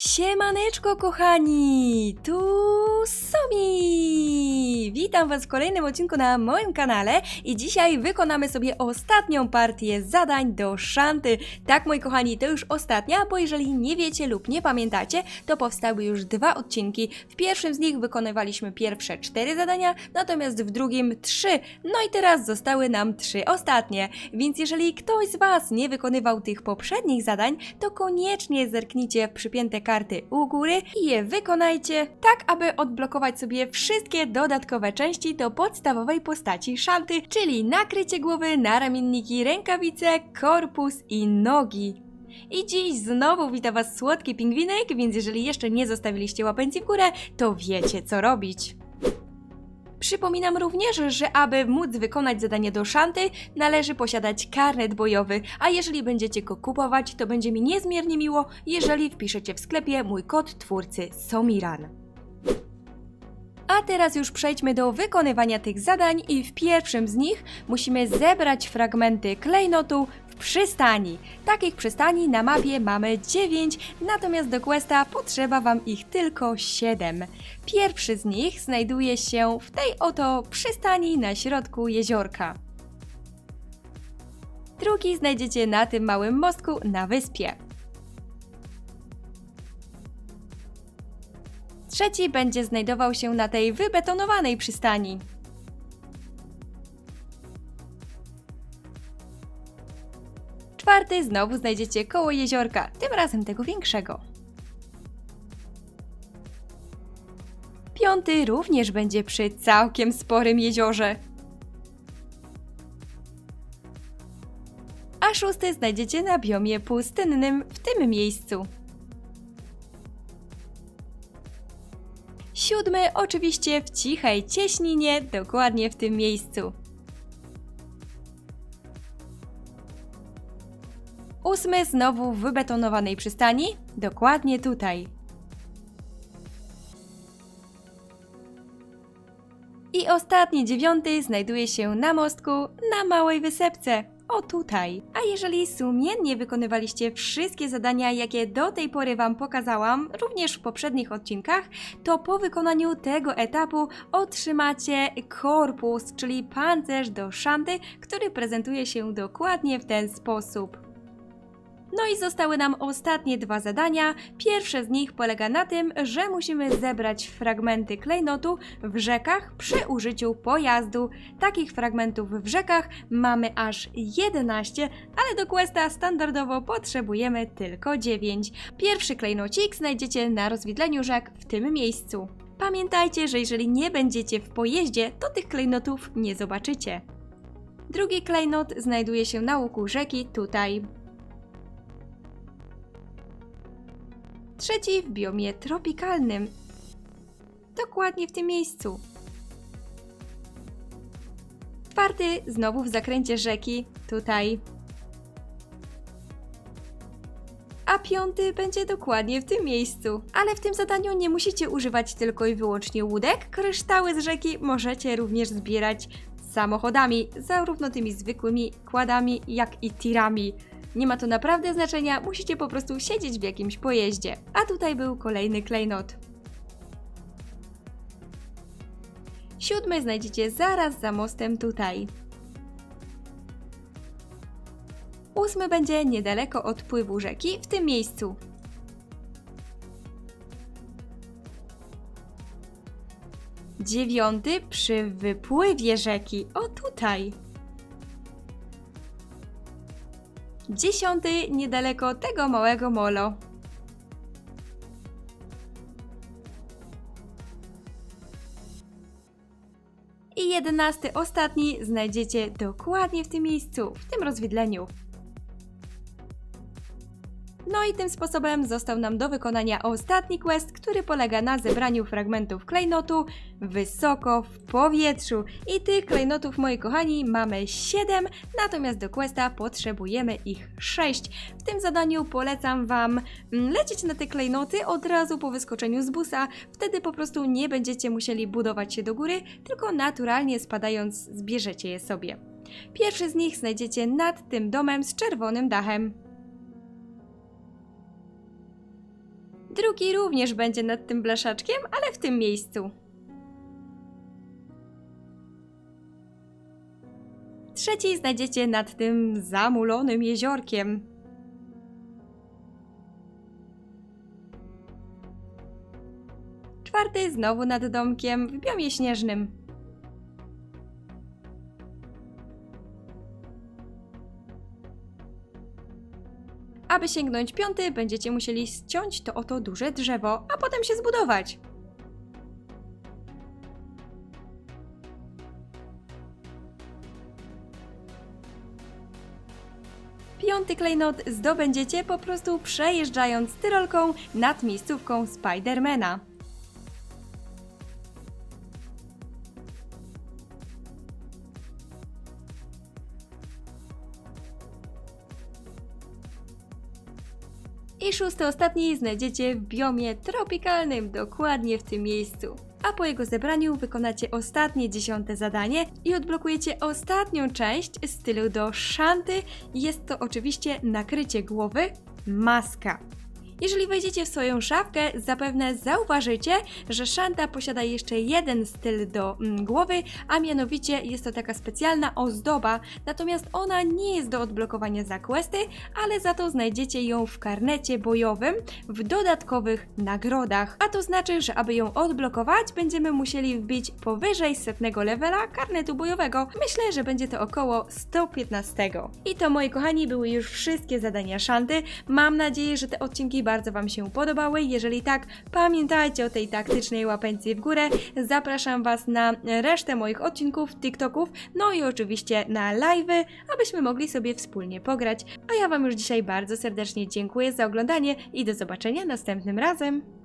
Siemaneczko kochani, tu Somi! Witam Was w kolejnym odcinku na moim kanale i dzisiaj wykonamy sobie ostatnią partię zadań do szanty. Tak moi kochani, to już ostatnia, bo jeżeli nie wiecie lub nie pamiętacie, to powstały już dwa odcinki. W pierwszym z nich wykonywaliśmy pierwsze cztery zadania, natomiast w drugim trzy. No i teraz zostały nam trzy ostatnie, więc jeżeli ktoś z Was nie wykonywał tych poprzednich zadań, to koniecznie zerknijcie w przypięte karty u góry i je wykonajcie, tak aby odblokować sobie wszystkie dodatkowe części do podstawowej postaci szanty, czyli nakrycie głowy, naramienniki, rękawice, korpus i nogi. I dziś znowu wita Was słodki pingwinek, więc jeżeli jeszcze nie zostawiliście łapeńcy w górę, to wiecie co robić. Przypominam również, że aby móc wykonać zadanie do szanty, należy posiadać karnet bojowy, a jeżeli będziecie go kupować, to będzie mi niezmiernie miło, jeżeli wpiszecie w sklepie mój kod twórcy Somiran. A teraz już przejdźmy do wykonywania tych zadań i w pierwszym z nich musimy zebrać fragmenty klejnotu w przystani. Takich przystani na mapie mamy 9, natomiast do questa potrzeba Wam ich tylko 7. Pierwszy z nich znajduje się w tej oto przystani na środku jeziorka. Drugi znajdziecie na tym małym mostku na wyspie. Trzeci będzie znajdował się na tej wybetonowanej przystani. Czwarty znowu znajdziecie koło jeziorka, tym razem tego większego. Piąty również będzie przy całkiem sporym jeziorze. A szósty znajdziecie na biomie pustynnym w tym miejscu. Siódmy oczywiście w cichej cieśninie, dokładnie w tym miejscu. Ósmy znowu w wybetonowanej przystani, dokładnie tutaj. I ostatni, dziewiąty, znajduje się na mostku na małej wysepce. O tutaj. A jeżeli sumiennie wykonywaliście wszystkie zadania, jakie do tej pory Wam pokazałam, również w poprzednich odcinkach, to po wykonaniu tego etapu otrzymacie korpus, czyli pancerz do szanty, który prezentuje się dokładnie w ten sposób. No i zostały nam ostatnie dwa zadania. Pierwsze z nich polega na tym, że musimy zebrać fragmenty klejnotu w rzekach przy użyciu pojazdu. Takich fragmentów w rzekach mamy aż 11, ale do questa standardowo potrzebujemy tylko 9. Pierwszy klejnocik znajdziecie na rozwidleniu rzek w tym miejscu. Pamiętajcie, że jeżeli nie będziecie w pojeździe, to tych klejnotów nie zobaczycie. Drugi klejnot znajduje się na łuku rzeki tutaj. Trzeci w biomie tropikalnym. Dokładnie w tym miejscu. Czwarty znowu w zakręcie rzeki, tutaj. A piąty będzie dokładnie w tym miejscu. Ale w tym zadaniu nie musicie używać tylko i wyłącznie łódek. Kryształy z rzeki możecie również zbierać samochodami, zarówno tymi zwykłymi kładami, jak i tirami. Nie ma to naprawdę znaczenia, musicie po prostu siedzieć w jakimś pojeździe. A tutaj był kolejny klejnot. Siódmy znajdziecie zaraz za mostem tutaj. Ósmy będzie niedaleko od pływu rzeki, w tym miejscu. Dziewiąty przy wypływie rzeki, o tutaj. Dziesiąty niedaleko tego małego molo. I jedenasty, ostatni znajdziecie dokładnie w tym miejscu, w tym rozwidleniu. No i tym sposobem został nam do wykonania ostatni quest, który polega na zebraniu fragmentów klejnotu wysoko w powietrzu. I tych klejnotów, moi kochani, mamy 7, natomiast do questa potrzebujemy ich 6. W tym zadaniu polecam Wam mm, lecieć na te klejnoty od razu po wyskoczeniu z busa. Wtedy po prostu nie będziecie musieli budować się do góry, tylko naturalnie spadając zbierzecie je sobie. Pierwszy z nich znajdziecie nad tym domem z czerwonym dachem. Drugi również będzie nad tym blaszaczkiem, ale w tym miejscu. Trzeci znajdziecie nad tym zamulonym jeziorkiem. Czwarty znowu nad domkiem w biomie śnieżnym. Aby sięgnąć piąty, będziecie musieli ściąć to oto duże drzewo, a potem się zbudować. Piąty klejnot zdobędziecie po prostu przejeżdżając tyrolką nad miejscówką Spidermana. Szósty, ostatni znajdziecie w biomie tropikalnym, dokładnie w tym miejscu. A po jego zebraniu wykonacie ostatnie dziesiąte zadanie i odblokujecie ostatnią część stylu do szanty. Jest to oczywiście nakrycie głowy, maska. Jeżeli wejdziecie w swoją szafkę, zapewne zauważycie, że szanta posiada jeszcze jeden styl do mm, głowy, a mianowicie jest to taka specjalna ozdoba, natomiast ona nie jest do odblokowania za questy, ale za to znajdziecie ją w karnecie bojowym w dodatkowych nagrodach. A to znaczy, że aby ją odblokować, będziemy musieli wbić powyżej setnego levela karnetu bojowego. Myślę, że będzie to około 115. I to, moi kochani, były już wszystkie zadania szanty. Mam nadzieję, że te odcinki bardzo Wam się podobały. Jeżeli tak, pamiętajcie o tej taktycznej łapęcej w górę. Zapraszam Was na resztę moich odcinków, TikToków, no i oczywiście na live'y, abyśmy mogli sobie wspólnie pograć. A ja Wam już dzisiaj bardzo serdecznie dziękuję za oglądanie i do zobaczenia następnym razem.